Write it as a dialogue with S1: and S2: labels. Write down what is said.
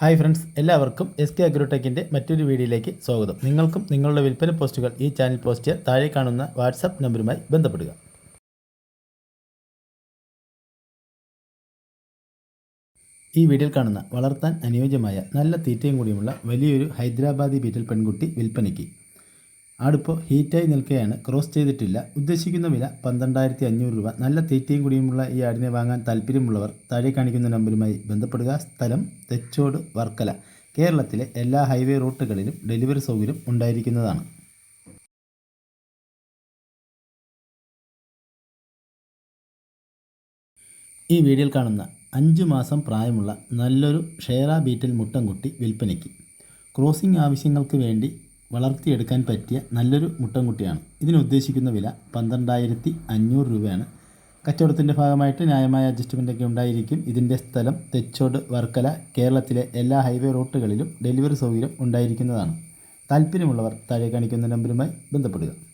S1: Hi friends എല്ലാവർക്കും S K അഗ്രോടെക്കിന്റെ മറ്റൊരു വീഡിയോയിലേക്ക് സ്വാഗതം. നിങ്ങൾക്കും നിങ്ങളുടെ വിൽപ്പന പോസ്റ്റുകൾ ഈ ചാനൽ പോസ്റ്റ് താഴെ കാണുന്ന വാട്സാപ്പ് നമ്പറുമായി ബന്ധപ്പെടുക. ഈ വീഡിയോയിൽ കാണുന്ന വളർത്താൻ അനുയോജ്യമായ നല്ല തീറ്റയും കൂടിയുമുള്ള വലിയൊരു ഹൈദരാബാദി ബീറ്റൽ പെൺകുട്ടി വിൽപ്പനയ്ക്ക് ആടിപ്പോൾ ഹീറ്റായി നിൽക്കുകയാണ്. ക്രോസ് ചെയ്തിട്ടില്ല. ഉദ്ദേശിക്കുന്ന വില പന്ത്രണ്ടായിരത്തി അഞ്ഞൂറ് രൂപ. നല്ല തീറ്റയും കുടിയുമുള്ള ഈ ആടിനെ വാങ്ങാൻ താല്പര്യമുള്ളവർ താഴെ കാണിക്കുന്ന നമ്പരുമായി ബന്ധപ്പെടുക. സ്ഥലം തെച്ചോട് വർക്കല. കേരളത്തിലെ എല്ലാ ഹൈവേ റൂട്ടുകളിലും ഡെലിവറി സൗകര്യം ഉണ്ടായിരിക്കുന്നതാണ്. ഈ വീഡിയോയിൽ കാണുന്ന അഞ്ച് മാസം പ്രായമുള്ള നല്ലൊരു ഷെയറ ബീറ്റൽ മുട്ടൻകുട്ടി വിൽപ്പനയ്ക്ക്. ക്രോസിംഗ് ആവശ്യങ്ങൾക്ക് വേണ്ടി വളർത്തിയെടുക്കാൻ പറ്റിയ നല്ലൊരു മുട്ടൻകുട്ടിയാണ്. ഇതിന് ഉദ്ദേശിക്കുന്ന വില പന്ത്രണ്ടായിരത്തി അഞ്ഞൂറ് രൂപയാണ്. കച്ചവടത്തിന്റെ ഭാഗമായിട്ട് ന്യായമായ അഡ്ജസ്റ്റ്മെന്റ് ഒക്കെ ഉണ്ടായിരിക്കും. ഇതിന്റെ സ്ഥലം തെച്ചോട് വർക്കല കേരളത്തിലെ എല്ലാ ഹൈവേ റൂട്ടുകളിലും ഡെലിവറി സൗകര്യം ഉണ്ടായിരിക്കുന്നതാണ്. താല്പര്യമുള്ളവർ താഴെ കാണിക്കുന്ന നമ്പറുമായി ബന്ധപ്പെടുക.